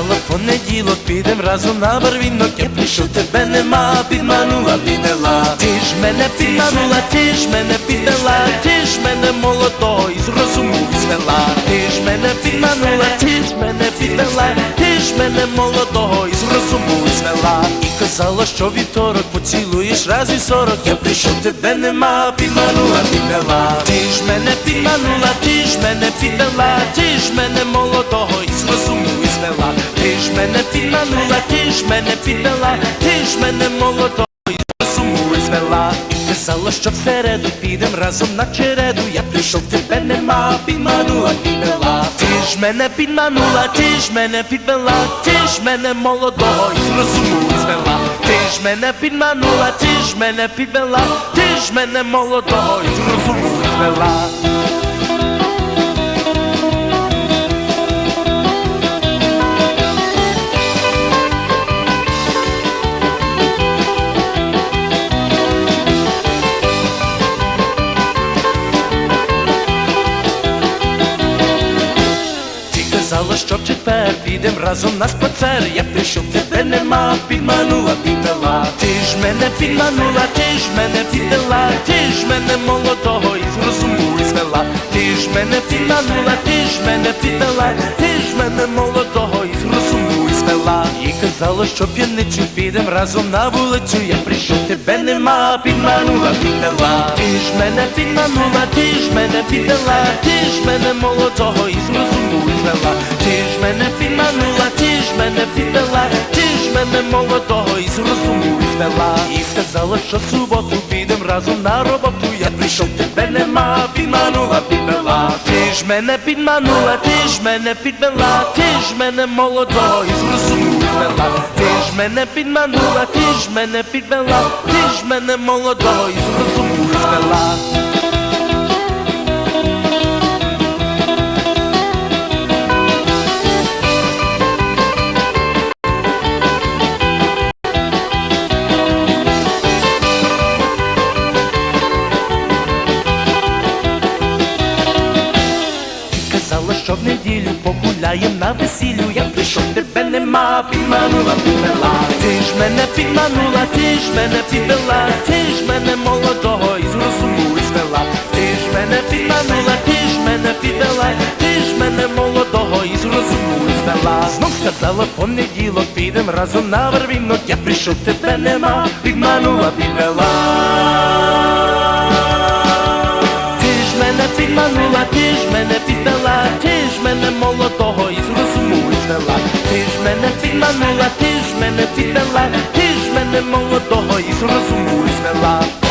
казала понеділок, підем разом на барвінок. Я прийшов, тебе нема, підманула, підвела. Ти ж мене підманула, ти ж мене підвела, ти ж мене молодого із розуму звела. Ти ж мене підманула, ти ж мене підвела, ти ж мене молодого із розуму звела. І казала, що вівторок поцілуєш раз і сорок. Я прийшов, тебе нема, підманула, підвела. Ти ж мене підманула, ти ж мене підвела, ти ж мене молодого мене підвела, ти ж мене молодого із розуму звела. І казала, що в середу підем разом на череду. Я прийшов, тебе нема, підманула, підвела. Ти ж мене підманула, ти ж мене підвела, ти ж мене молодого із розуму звела. Ти ж мене підманула, ти ж мене підвела, ти ж мене молодого із розуму Ти що в підем разом на спацер. Я прийшов, тебе нема, підманула, підвела. Ти ж мене підманула, ти ж мене підвела, ти ж мене молодого із розуму звела. Ти ж мене підманула, ти ж мене підвела, ти ж мене молодого із розуму звела. І казала, що п'яницю підем разом на вулицю. Я прийшов, тебе нема, підманула, підвела. Ти ж мене підманула, ти ж мене підвела, ти ж мене молодого із розуму звела. Мене підманула, ти ж мене підвела, ти ж мене молодого із розуму звела. І сказала, що суботу підем разом на роботу. Я прийшов, тебе нема, підманула, підвела. Ти ж мене підманула, ти ж мене підвела, ти ж мене молодого із розуму звела. Ти ж мене підманула, ти ж мене підвела, ти ж мене молодого із розуму звела. Неділю погуляєм на весіллю. Я прийшов, тебе нема, підманула, підвела. Ти ж мене підманула, ти ж мене підвела, ти ж мене молодого із розуму звела. Ти ж мене підманула, ти ж мене підвела, ти ж мене молодого із розуму звела. Знов сказала понеділок, підем разом на вервінок. Я прийшов, тебе нема, підманула, підвела. Молодого із звела. Ти ж мене підманула, ти ж мене підвела, ти ж мене молодого і розуму звела.